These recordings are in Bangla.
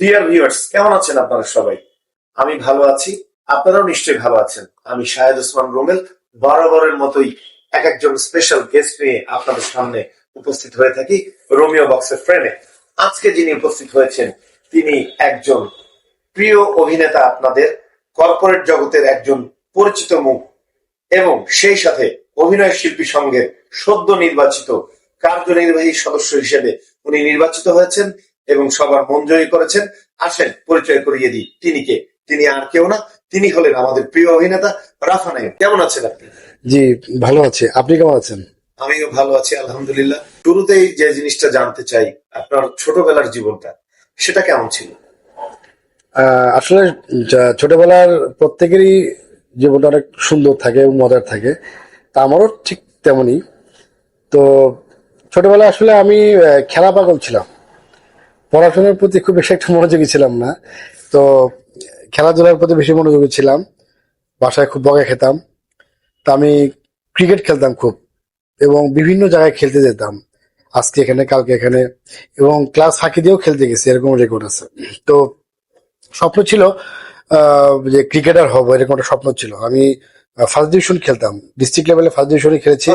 ডিয়ার ভিউয়ার্স কেমন আছেন আপনারা সবাই? আমি ভালো আছি, আপনারাও নিশ্চয়ই ভালো আছেন। আমি শাহেদ ওসমান রুমেল বরাবরের মতোই এক একজন স্পেশাল গেস্ট নিয়ে আপনাদের সামনে উপস্থিত হয়ে থাকি রোমিও বক্সের ফ্রেমে আজকে যিনি উপস্থিত হয়েছেন, তিনি একজন প্রিয় অভিনেতা আপনাদের কর্পোরেট জগতের একজন পরিচিত মুখ, এবং সেই সাথে অভিনয় শিল্পী সঙ্গে সদ্য নির্বাচিত কার্যনির্বাহী সদস্য হিসেবে উনি নির্বাচিত হয়েছেন। এবং সবার মন জয়ী করেছেন। আসেন পরিচয় করিয়ে দিই। তিনি কে? তিনি আর কেউ না। তিনি হলেন আমাদের প্রিয় অভিনেতা রাফা নাইম কেমন আছেন আপনি? জি ভালো আছে। আপনি কেমন আছেন? আমিও ভালো আছি আলহামদুলিল্লাহ। শুরুতেই যে জিনিসটা জানতে চাই আপনার ছোটবেলার জীবনটা সেটা কেমন ছিল? আহ, আসলে ছোটবেলার প্রত্যেকেরই জীবনটা অনেক সুন্দর থাকে এবং মজার থাকে। তা আমারও ঠিক তেমনই। তো ছোটবেলায় আসলে আমি খেলা পাগল ছিলাম। পড়াশোনার প্রতি খুব বেশি একটা মনোযোগী ছিলাম না। তো খেলাধুলার প্রতি বেশি মনোযোগী ছিলাম। বাসায় খুব বকা খেতাম। তা আমি ক্রিকেট খেলতাম খুব এবং বিভিন্ন জায়গায় খেলতে যেতাম। আজকে এখানে কালকে এখানে এবং ক্লাস ফাঁকি দিয়েও খেলতে গেছি এরকম রেকর্ড আছে। তো স্বপ্ন ছিল যে ক্রিকেটার হব এরকম একটা স্বপ্ন ছিল। আমি ফার্স্ট ডিভিশন খেলতাম। ডিস্ট্রিক্ট লেভেলে ফার্স্ট ডিভিশনে খেলেছি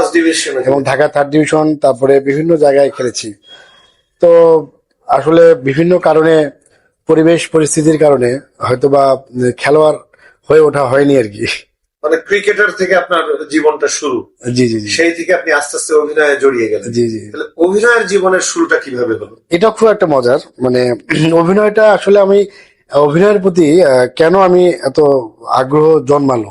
এবং ঢাকা থার্ড ডিভিশন তারপরে বিভিন্ন জায়গায় খেলেছি। তো আসলে বিভিন্ন কারণে পরিবেশ পরিস্থিতির কারণে হয়তোবা উম, খেলোয়াড় হয়ে ওঠা হয়নি আর কি। মানে ক্রিকেটার থেকে আপনার জীবনটা শুরু। জি জি সেই থেকে আপনি আস্তে আস্তে অভিনয়ে জড়িয়ে গেলেন। জি জি। তাহলে অভিনয়ের জীবনের শুরুটা কীভাবে হলো? এটা খুব একটা মজার। মানে অভিনয়টা আসলে আমি অভিনয়ের প্রতি কেন আমি এত আগ্রহ জন্মালো?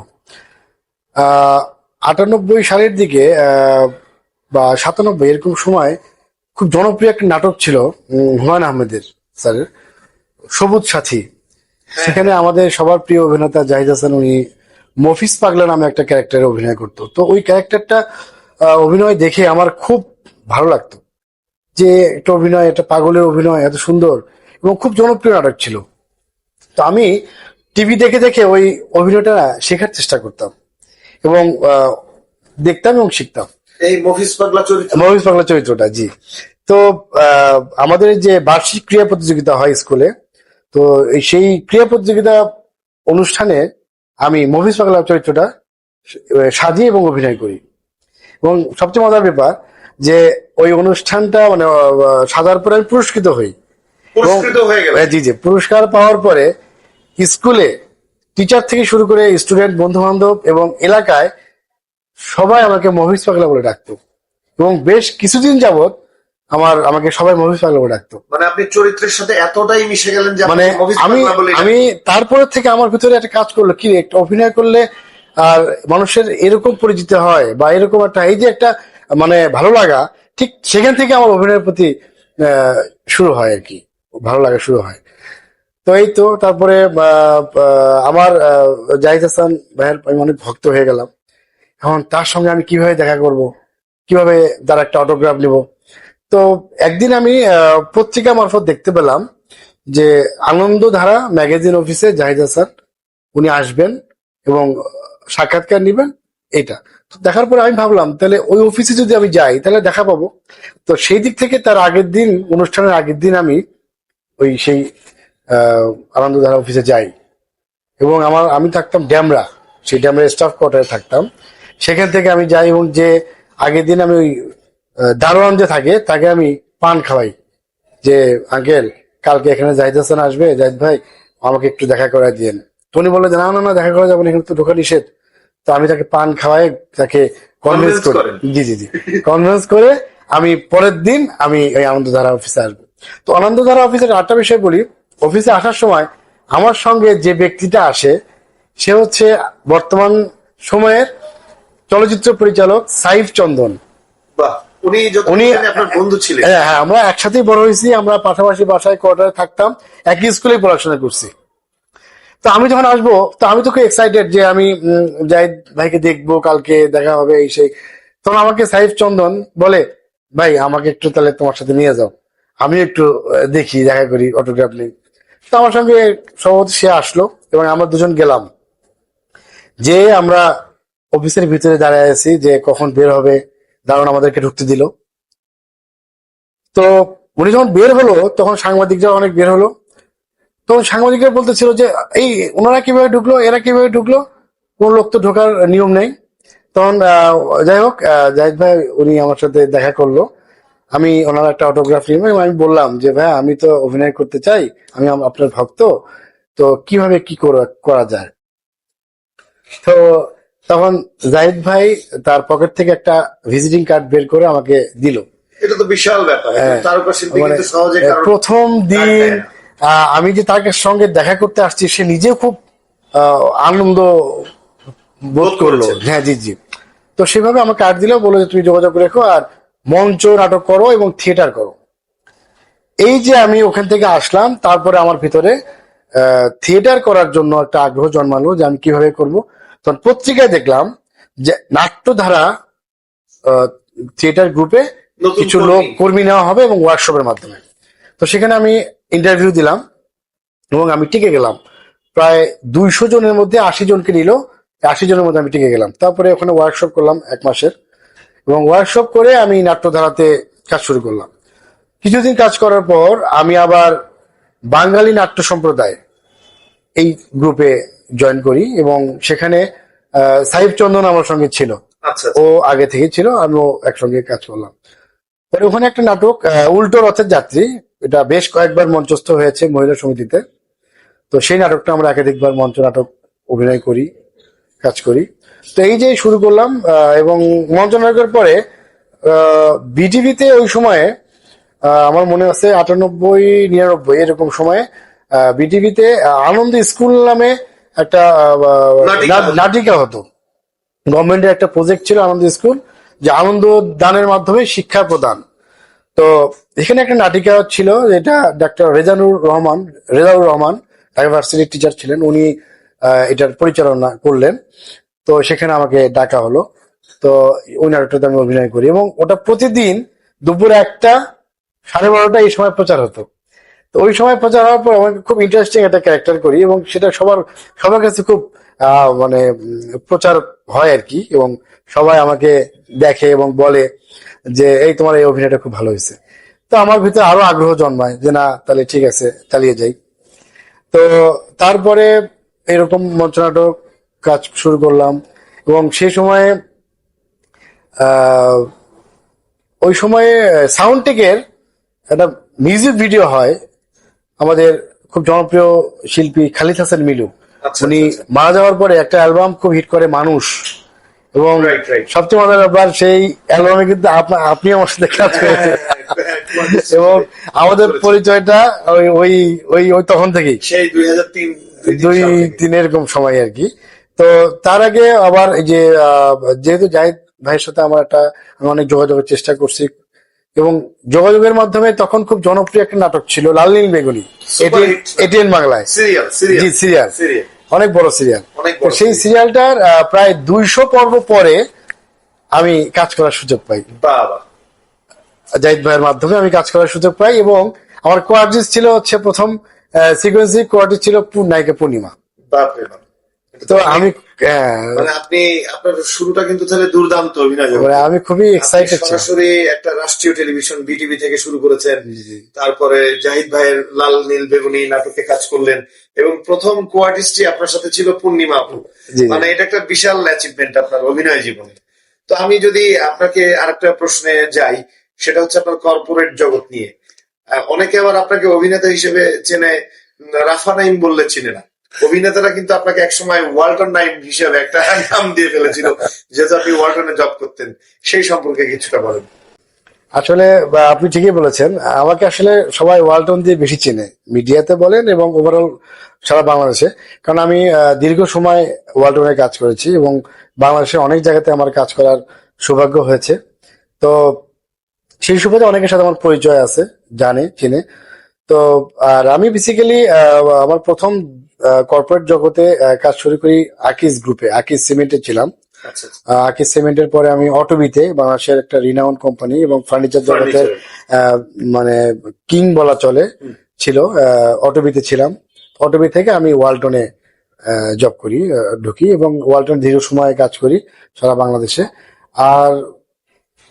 আহ, আটানব্বই সালের দিকে আহ, বা সাতানব্বই এরকম সময় খুব জনপ্রিয় একটা নাটক ছিল হুমায়ুন আহমেদের স্যারের সবুজ সাথী। সেখানে আমাদের সবার প্রিয় অভিনেতা জাহিদ হাসান উনি মফিজ পাগলা নামে একটা ক্যারেক্টারে অভিনয় করতো। তো ওই ক্যারেক্টারটা অভিনয় দেখে আমার খুব ভালো লাগতো। যে একটা অভিনয় একটা পাগলের অভিনয় এত সুন্দর এবং খুব জনপ্রিয় নাটক ছিল। তো আমি টিভি দেখে দেখে ওই অভিনয়টা শেখার চেষ্টা করতাম এবং আহ, দেখতাম এবং শিখতাম। এই মফিজ পাগলা চরিত্র। মহিষ বাংলা চরিত্রটা জি। তো আমাদের যে বার্ষিক ক্রীড়া প্রতিযোগিতা হয় স্কুলে তো সেই ক্রীড়া প্রতিযোগিতা অনুষ্ঠানে আমি মহিষ বাংলা চরিত্রটা সাজিয়ে এবং অভিনয় করি। এবং সবচেয়ে মজার ব্যাপার যে ওই অনুষ্ঠানটা মানে সাজার পরে আমি পুরস্কৃত হই। জি জি পুরস্কার পাওয়ার পরে স্কুলে টিচার থেকে শুরু করে স্টুডেন্ট বন্ধু বান্ধব এবং এলাকায় সবাই আমাকে মহিষ পাগলা বলে ডাকত। এবং বেশ কিছুদিন যাবত আমার আমাকে সবাই মহিষ পাগলা বলে ডাকতো। মানে আপনি চরিত্রের সাথে এতটাই মিশে গেলেন যে মানে আমি আমি তারপরে থেকে আমার ভিতরে একটা কাজ করল কি একটা অভিনয় করলে আর মানুষের এরকম পরিচিত হয় বা এরকম একটা এই যে একটা মানে ভালো লাগা ঠিক সেখান থেকে আমার অভিনয়ের প্রতি শুরু হয় আর কি ভালো লাগা শুরু হয়। তো এই তো তারপরে আমার জাহিদ হাসান ভাইয়ের আমি অনেক ভক্ত হয়ে গেলাম। এখন তার সঙ্গে আমি কীভাবে দেখা করব কীভাবে তার একটা অটোগ্রাফ নিব? তো একদিন আমি পত্রিকা মারফত দেখতে পেলাম যে আনন্দধারা ম্যাগাজিন অফিসে জাহিদ স্যার উনি আসবেন এবং সাক্ষাৎকার নেবেন এটা। তো দেখার পরে আমি ভাবলাম, তাহলে ওই অফিসে যদি আমি যাই, তাহলে দেখা পাবো। তো সেই দিক থেকে তার আগের দিন, অনুষ্ঠানের আগের দিন আমি ওই সেই আনন্দধারা অফিসে যাই। এবং আমার, আমি থাকতাম ড্যামরা, সেই ড্যামরা স্টাফ কোয়ার্টারে থাকতাম। সেখান থেকে আমি যাই এবং যে আগের দিন আমি ওই দারোয়ান যে থাকে তাকে আমি পান খাওয়াই। যে আঙ্কেল কালকে এখানে জাহিদ হাসান আসবে জাহিদ ভাই আমাকে একটু দেখা করায় দিয়েন। তো উনি বলল যে না না না দেখা করা যাবে না এখানে তো ঢোকা নিষেধ। তো আমি তাকে পান খাওয়াই তাকে কনভিন্স করি জি জি জি। কনভিন্স করে আমি পরের দিন আমি ওই আনন্দধারা অফিসে আসব। তো আনন্দধারা অফিসের আটটা বিষয় বলি। অফিসে আসার সময় আমার সঙ্গে যে ব্যক্তিটা আসে সে হচ্ছে বর্তমান সময়ের চলচ্চিত্র পরিচালক সাইফ চন্দন। বাহ। উনি উনি- আপনার বন্ধু ছিলেন। হ্যাঁ হ্যাঁ আমরা একসাথেই বড় হয়েছি আমরা পাশাপাশি বাসায় কোয়ার্টারে থাকতাম একই স্কুলে পড়াশোনা করছি। তো আমি যখন আসব তো আমি তো খুব এক্সাইটেড যে আমি জাহিদ ভাইকে দেখব কালকে দেখা হবে এই সেই। তখন আমাকে সাইফ চন্দন বলে ভাই আমাকে একটু তাহলে তোমার সাথে নিয়ে যাও। আমি একটু দেখি দেখা করি অটোগ্রাফ নেই। তো আমার সঙ্গে সম্ভবত সে আসলো এবং আমরা দুজন গেলাম। যে আমরা অফিসের ভিতরে দাঁড়ায় আছি যে কখন বের হবে দারুণ আমাদেরকে ঢুকতে দিল। তো উনি যখন বের হলো, তখন সাংবাদিকরা অনেক বের হলো। তখন সাংবাদিকরা বলতেছিল যে, এই, ওনারা কীভাবে ঢুকলো? এরা কীভাবে ঢুকলো? কোন লোক তো ঢোকার নিয়ম নেই। তখন যাই হোক জাহিদ ভাই উনি আমার সাথে দেখা করল। আমি ওনার একটা অটোগ্রাফ নিলাম এবং আমি বললাম যে, ভাই, আমি তো অভিনয় করতে চাই। আমি আপনার ভক্ত। তো কীভাবে কি করা যায়? তো তখন জাহিদ ভাই তার পকেট থেকে একটা ভিজিটিং কার্ড বের করে আমাকে দিল। এটা তো বিশাল ব্যাপার। হ্যাঁ। মানে, প্রথম দিন আমি যে তার সঙ্গে দেখা করতে আসছি সে নিজেও খুব আনন্দ বোধ করল। হ্যাঁ জি জি। তো সেভাবে আমার কার্ড দিলেও বলল যে তুমি যোগাযোগ রেখো আর মঞ্চ নাটক করো এবং থিয়েটার করো। এই যে আমি ওখান থেকে আসলাম তারপরে আমার ভিতরে থিয়েটার করার জন্য একটা আগ্রহ জন্মালো যে আমি কীভাবে করব। তখন পত্রিকায় দেখলাম যে নাট্যধারা থিয়েটার গ্রুপে কিছু লোক কর্মী নেওয়া হবে এবং ওয়ার্কশপের মাধ্যমে। তো সেখানে আমি ইন্টারভিউ দিলাম এবং আমি টিকে গেলাম। প্রায় দুইশো জনের মধ্যে আশি জনকে নিল। আশি জনের মধ্যে আমি টিকে গেলাম। তারপরে ওখানে ওয়ার্কশপ করলাম এক মাসের। এবং ওয়ার্কশপ করে আমি নাট্যধারাতে কাজ শুরু করলাম। কিছুদিন কাজ করার পর আমি আবার বাঙালি নাট্য সম্প্রদায় এই গ্রুপে জয়েন করি এবং সেখানে সাহিব চন্দন আমার সঙ্গে ছিল। আচ্ছা ও আগে থেকে ছিল আমিও একসঙ্গে কাজ করলাম। পরে ওখানে একটা নাটক উল্টো রথের যাত্রী। এটা বেশ কয়েকবার মঞ্চস্থ হয়েছে মহিলা সমিতিতে। তো সেই নাটকটা আমরা একাধিকবার মঞ্চ নাটক অভিনয় করি কাজ করি। তো এই যে শুরু করলাম এবং মঞ্চ নাটকের পরে বিটিভিতে ওই সময়ে আমার মনে আছে আটানব্বই নিরানব্বই এরকম সময়ে বিটিভিতে আনন্দ স্কুল নামে একটা নাটিকা। হতো। গভর্নমেন্টের একটা প্রজেক্ট ছিল আনন্দ স্কুল যে আনন্দ দানের মাধ্যমে শিক্ষা প্রদান। তো এখানে একটা নাটিকা ছিল যেটা ডাক্তার রেজানুর রহমান রেজাউর রহমান ডাইভার্সিটির টিচার ছিলেন উনি আহ, এটার পরিচালনা করলেন। তো সেখানে আমাকে ডাকা হলো। তো ওই নাটকটাতে আমি অভিনয় করি। এবং ওটা প্রতিদিন দুপুর একটা সাড়ে বারোটা এই সময় প্রচার হতো। তো ওই সময় প্রচার হওয়ার পর আমাকে খুব ইন্টারেস্টিং একটা ক্যারেক্টার করি এবং সেটা সবার সবার কাছে খুব মানে প্রচার হয় আর কি এবং সবাই আমাকে দেখে এবং বলে যে, এই তোমার এই অভিনয়টা খুব ভালো হয়েছে। তো আমার ভিতরে আরও আগ্রহ জন্মায় যে, না, তাহলে ঠিক আছে, চালিয়ে যাই। তো তারপরে এরকম মঞ্চনাটক কাজ শুরু করলাম এবং সেই সময়ে ওই সময়ে সাউন্ডটেকের একটা মিউজিক ভিডিও হয় আমাদের খুব জনপ্রিয় শিল্পী খালিদ হাসান মিলু। আচ্ছা, উনি আচ্ছা, মারা যাওয়ার পরে একটা অ্যালবাম খুব হিট করে মানুষ। এবং. সবচেয়ে মজার ব্যাপার সেই অ্যালবামে কিন্তু আপনা- আমার সাথে কাজ করেছেন। এবং আমাদের পরিচয়টা ওই ওই ওই ওই তখন থেকেই। সেই দুই হাজার তিন দুই তিন এরকম সময় আর কি। তো তার আগে আবার এই যে যেহেতু জাহিদ ভাইয়ের সাথে আমার একটা আমি অনেক যোগাযোগের চেষ্টা করছি এবং যোগাযোগের মাধ্যমে তখন খুব জনপ্রিয় একটা নাটক ছিল লাল নীল বেগুনি এটিএন বাংলায়। Serial serial. Zee serial. Serial. অনেক বড় সিরিয়াল। সেই সিরিয়ালটার প্রায় দুইশো পর্ব পরে আমি কাজ করার সুযোগ পাই। জাহিদ ভাইয়ের মাধ্যমে আমি কাজ করার সুযোগ পাই এবং আমার কোয়ার্টিস ছিল হচ্ছে প্রথম সিকোয়েন্সি কোয়ার্টিস ছিল নায়িকা পূর্ণিমা। তো আমি মানে আপনি আপনার শুরুটা কিন্তু তাহলে দুর্দান্ত অভিনয়। মানে আমি খুবই এক্সাইটেড সরাসরি একটা রাষ্ট্রীয় টেলিভিশন বিটিভি থেকে শুরু করেছেন। তারপরে জাহিদ ভাইয়ের লাল নীল বেগুনি নাটকে কাজ করলেন। এবং প্রথম কোয়ার্টিস্টই আপনার সাথে ছিল পূর্ণিমা আপু। মানে এটা একটা বিশাল অ্যাচিভমেন্ট আপনার অভিনয় জীবনে। তো আমি যদি আপনাকে আরেকটা প্রশ্নে যাই সেটা হচ্ছে আপনার কর্পোরেট জগৎ নিয়ে। অনেকে আবার আপনাকে অভিনেতা হিসেবে চেনে রাফা নাইম বললে চিনে না। অভিনেতারা কিন্তু আপনাকে একসময় ওয়াল্টন নাইম হিসেবে একটা নাম দিয়ে ফেলেছিল যেহেতু আপনি ওয়াল্টনে জব করতেন। সেই সম্পর্কে কিছুটা বলেন। আসলে আপনি ঠিকই বলেছেন, আমাকে আসলে সবাই ওয়ালটন দিয়ে বেশি চেনে। মিডিয়াতে বলেন এবং ওভারঅল সারা বাংলাদেশে। কারণ আমি দীর্ঘ সময় ওয়ালটনে কাজ করেছি এবং বাংলাদেশে অনেক জায়গাতে আমার কাজ করার সৌভাগ্য হয়েছে। তো সেই সুবাদে অনেকের সাথে আমার পরিচয় আছে, জানে, চিনে। তো আর আমি বেসিক্যালি আমার প্রথম কর্পোরেট জগতে কাজ শুরু করি আকিস গ্রুপে আকিস সিমেন্টে ছিলাম আচ্ছা আচ্ছা। আকিস সিমেন্টের পরে আমি অটোবিতে বাংলাদেশের একটা রিনাউন কোম্পানি এবং ফার্নিচার জগতের মানে কিং বলা চলে। ছিল অটোবিতে ছিলাম অটোবি থেকে আমি ওয়ালটনে জব করি ঢুকি এবং ওয়ালটন দীর্ঘ সময় কাজ করি সারা বাংলাদেশে আর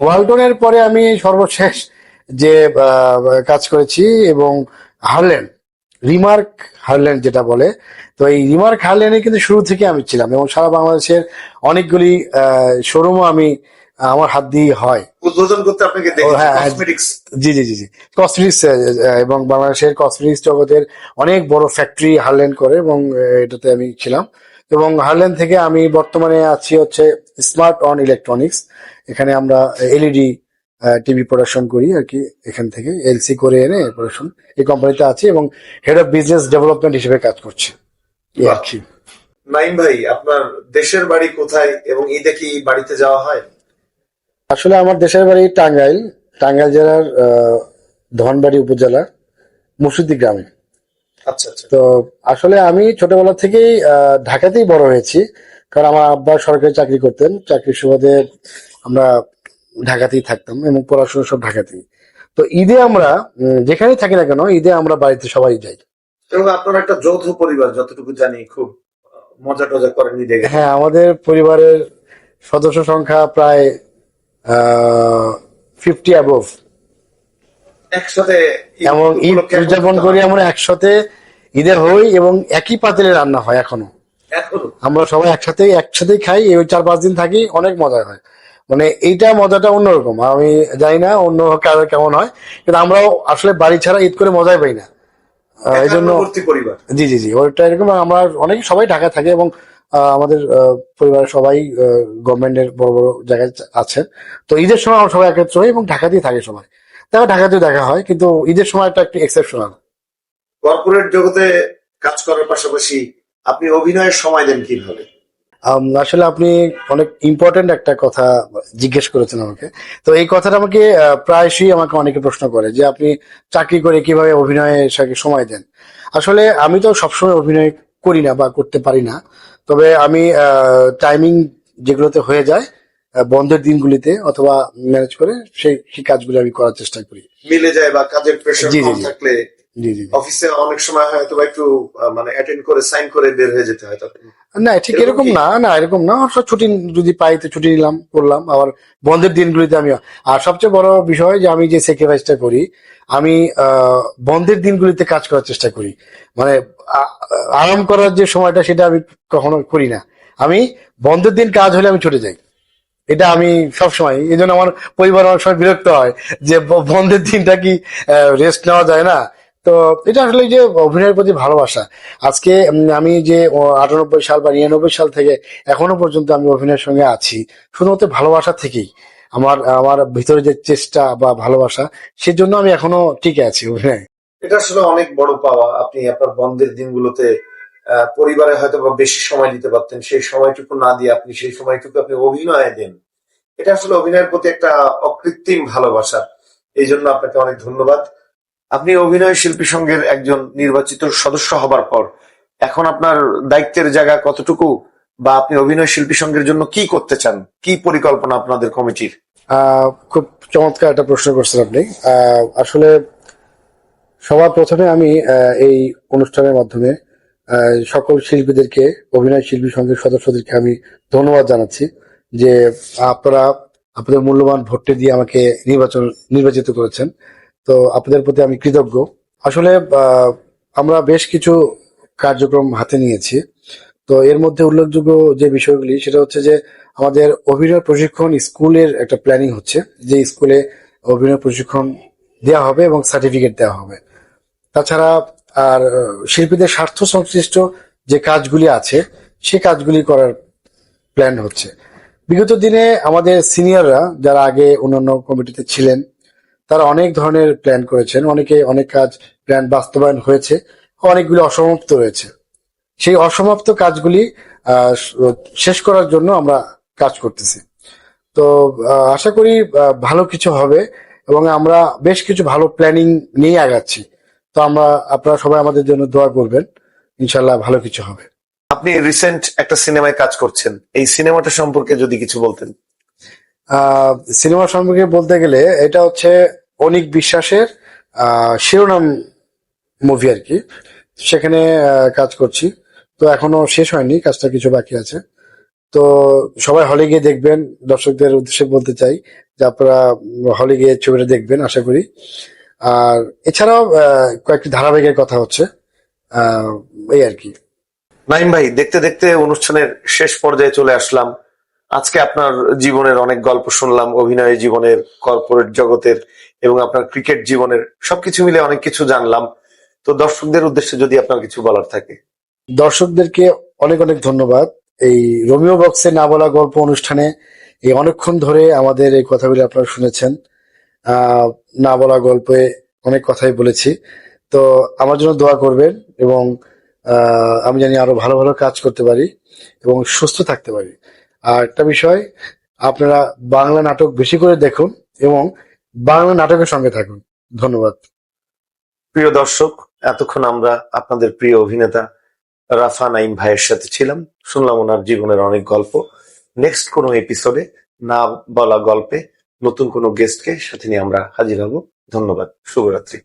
ওয়ালটনের পরে আমি সর্বশেষ যে কাজ করেছি এবং হারল্যান্ড রিমার্ক হারল্যান্ড যেটা বলে তো এই রিমার্ক হারল্যান্ডে কিন্তু শুরু থেকে আমি ছিলাম এবং সারা বাংলাদেশের অনেকগুলি শোরুমও আমি আমার হাত দিয়ে হয়। উদ্বোধন করতে আপনাকে হ্যাঁ, হ্যাঁ। জি জি জি জি। কসমেটিক্স এবং বাংলাদেশের কসমেটিক্স জগতের অনেক বড় ফ্যাক্টরি হারল্যান্ড করে এবং এটাতে আমি ছিলাম। এবং হারল্যান্ড থেকে আমি বর্তমানে আছি হচ্ছে স্মার্ট অন ইলেকট্রনিক্স এখানে আমরা এলইডি টিভি প্রোডাকশন করি আর কি এখান থেকে এলসি করে এনে প্রোডাকশন এই কোম্পানিতে আছি এবং হেড অফ বিজনেস ডেভেলপমেন্ট হিসেবে কাজ করছি। এই আর কি। নাইম ভাই আপনার দেশের বাড়ি কোথায় এবং ঈদে কি বাড়িতে যাওয়া হয়? আসলে আমার দেশের বাড়ি টাঙ্গাইল টাঙ্গাইল জেলার ধনবাড়ি উপজেলা মুর্শিদি গ্রামে। আচ্ছা আচ্ছা। তো আসলে আমি ছোটবেলা থেকেই ঢাকাতেই বড় হয়েছি। কারণ আমার আব্বা সরকারি চাকরি করতেন। চাকরির সুবাদে আমরা ঢাকাতেই থাকতাম এবং পড়াশোনা সব ঢাকাতেই। তো ঈদে আমরা যেখানেই থাকি না কেন ঈদে আমরা বাড়িতে সবাই যাই। এবং আপনার একটা যৌথ পরিবার যতটুকু জানি খুব মজা টজা করেন ঈদে। হ্যাঁ আমাদের পরিবারের সদস্য সংখ্যা প্রায় ফিফটি অ্যাবভ একসাথে এবং ঈদ উদযাপন করি আমরা একসাথে ঈদের হই এবং একই পাতিলে রান্না হয় এখনও। এখনও? আমরা সবাই একসাথে একসাথেই খাই এই চার পাঁচ দিন থাকি অনেক মজা হয়। মানে এইটা মজাটা অন্যরকম। আমি জানি না অন্য কারও কেমন হয় কিন্তু আমরাও আসলে বাড়ি ছাড়া ঈদ করে মজাই পাই না। এই জন্য জি জি জি ওইটা এরকম আমরা অনেক সবাই ঢাকা থাকে এবং আমাদের পরিবারের সবাই গভর্নমেন্টের বড় বড় জায়গায় আছেন। তো ঈদের সময় আমরা সবাই একত্র হই এবং ঢাকাতেই থাকে সবাই। দেখা ঢাকাতেও দেখা হয় কিন্তু ঈদের সময়টা একটু এক্সেপশনাল কর্পোরেট জগতে কাজ করার পাশাপাশি আপনি অভিনয়ের সময় দেন কীভাবে? আসলে আপনি অনেক ইম্পর্টেন্ট একটা কথা জিজ্ঞেস করেছেন আমাকে। তো এই কথাটা আমাকে প্রায়শই আমাকে অনেকে প্রশ্ন করে যে আপনি চাকরি করে কীভাবে অভিনয়ের সাথে সময় দেন। আসলে আমি তো সবসময় অভিনয় করি না বা করতে পারি না। তবে আমি টাইমিং যেগুলোতে হয়ে যায় বন্ধের দিনগুলিতে অথবা ম্যানেজ করে সেই সেই কাজগুলো আমি করার চেষ্টা করি। মিলে যায় বা কাজের প্রেশার। থাকলে অফিসে অনেক সময় হয়তো একটু মানে অ্যাটেন্ড করে সাইন করে বের হয়ে যেতে হয় না ঠিক এরকম না না এরকম না। অবশ্য ছুটি যদি পাই তো ছুটি নিলাম করলাম। আবার বন্ধের দিনগুলিতে আমি আর সবচেয়ে বড় বিষয় যে আমি যে স্যাক্রিফাইসটা করি আমি বন্ধের দিনগুলিতে কাজ করার চেষ্টা করি। মানে আরাম করার যে সময়টা সেটা আমি কখনো করি না। আমি বন্ধের দিন কাজ হলে আমি ছুটে যাই। এটা আমি সবসময় এই জন্য আমার পরিবার অনেক সময় বিরক্ত হয় যে বন্ধের দিনটা কি রেস্ট নেওয়া যায় না? তো এটা আসলে যে অভিনয়ের প্রতি ভালোবাসা। আজকে আমি যে আটানব্বই সাল বা নিরানব্বই সাল থেকে এখনও পর্যন্ত আমি অভিনয়ের সঙ্গে আছি, শুধুমাত্র ভালোবাসা থেকেই। আমার আমার ভিতরে যে চেষ্টা বা ভালোবাসা, সেজন্য আমি এখনও টিকে আছি অভিনয়। এটা আসলে অনেক বড় পাওয়া। আপনি আপনার বন্ধের দিনগুলোতে পরিবারে হয়তো বা বেশি সময় দিতে পারতেন, সেই সময়টুকু না দিয়ে আপনি সেই সময়টুকু আপনি অভিনয়ে দেন। এটা আসলে অভিনয়ের প্রতি একটা অকৃত্রিম ভালোবাসা। এই জন্য আপনাকে অনেক ধন্যবাদ। আপনি অভিনয় শিল্পী সংঘের একজন নির্বাচিত সদস্য হবার পর এখন আপনার দায়িত্বের জায়গা কতটুকু? বা আপনি অভিনয় শিল্পী সংঘের জন্য কি করতে চান? কি পরিকল্পনা আপনাদের কমিটির? খুব চমৎকার একটা প্রশ্ন করছেন আপনি। আসলে সবার প্রথমে আমি এই অনুষ্ঠানের মাধ্যমে সকল শিল্পীদেরকে, অভিনয় শিল্পী সংঘের সদস্যদেরকে আমি ধন্যবাদ জানাচ্ছি যে আপনারা, আপনাদের মূল্যবান ভোটটি দিয়ে আমাকে নির্বাচন, নির্বাচিত করেছেন। তো আপনাদের প্রতি আমি কৃতজ্ঞ। আসলে আমরা বেশ কিছু কার্যক্রম হাতে নিয়েছি। তো এর মধ্যে উল্লেখযোগ্য যে বিষয়গুলি, সেটা হচ্ছে যে আমাদের অভিনয় প্রশিক্ষণ স্কুলের একটা প্ল্যানিং হচ্ছে, যে স্কুলে অভিনয় প্রশিক্ষণ দেওয়া হবে এবং সার্টিফিকেট দেওয়া হবে। তাছাড়া, আর, শিল্পীদের স্বার্থ সংশ্লিষ্ট যে কাজগুলি আছে, সে কাজগুলি করার প্ল্যান হচ্ছে। বিগত দিনে আমাদের সিনিয়ররা যারা আগে অন্যান্য কমিটিতে ছিলেন তারা অনেক ধরনের প্ল্যান করেছেন। অনেকে অনেক কাজ প্ল্যান বাস্তবায়ন হয়েছে। অনেকগুলি অসমাপ্ত রয়েছে। সেই অসমাপ্ত কাজগুলি শেষ করার জন্য আমরা কাজ করতেছি। তো আশা করি ভালো কিছু হবে এবং আমরা বেশ কিছু ভালো প্ল্যানিং নিয়ে আগাচ্ছি। তো আমরা আপনারা সবাই আমাদের জন্য দোয়া করবেন। ইনশাল্লাহ ভালো কিছু হবে। আপনি রিসেন্ট একটা সিনেমায় কাজ করছেন। এই সিনেমাটা সম্পর্কে যদি কিছু বলতেন। আহ, সিনেমা সম্পর্কে বলতে গেলে এটা হচ্ছে অনিক বিশ্বাসের শিরোনাম মুভি আর কি। সেখানে কাজ করছি। তো এখনও শেষ হয়নি, কাজটা কিছু বাকি আছে। তো সবাই হলে গিয়ে দেখবেন, দর্শকদের উদ্দেশ্যে বলতে চাই যে আপনারা হলে গিয়ে ছবিটা দেখবেন, আশা করি। আর এছাড়াও কয়েকটি ধারাবাহিকের কথা হচ্ছে এই আর কি। নাইম ভাই, দেখতে দেখতে অনুষ্ঠানের শেষ পর্যায়ে চলে আসলাম। আজকে আপনার জীবনের অনেক গল্প শুনলাম, অভিনয় জীবনের কর্পোরেট জগতের এবং আপনার ক্রিকেট জীবনের সবকিছু মিলে অনেক কিছু জানলাম। তো দর্শকদের উদ্দেশ্যে যদি আপনার কিছু বলার থাকে। দর্শকদেরকে অনেক অনেক ধন্যবাদ। এই রোমিও বক্সে না বলা গল্প অনুষ্ঠানে এই অনেকক্ষণ ধরে আমাদের এই কথাগুলি আপনারা শুনেছেন। না বলা গল্পে অনেক কথাই বলেছি। তো আমার জন্য দোয়া করবেন এবং আমি জানি আরও ভালো ভালো কাজ করতে পারি এবং সুস্থ থাকতে পারি। আর একটা বিষয়, আপনারা বাংলা নাটক বেশি করে দেখুন এবং বাংলা নাটকের সঙ্গে থাকুন। ধন্যবাদ। প্রিয় দর্শক, এতক্ষণ আমরা আপনাদের প্রিয় অভিনেতা রাফা নাইম ভাইয়ের সাথে ছিলাম। শুনলাম ওনার জীবনের অনেক গল্প। নেক্সট কোনো এপিসোডে না বলা গল্পে নতুন কোনো গেস্টকে সাথে নিয়ে আমরা হাজির হব। ধন্যবাদ। শুভরাত্রি।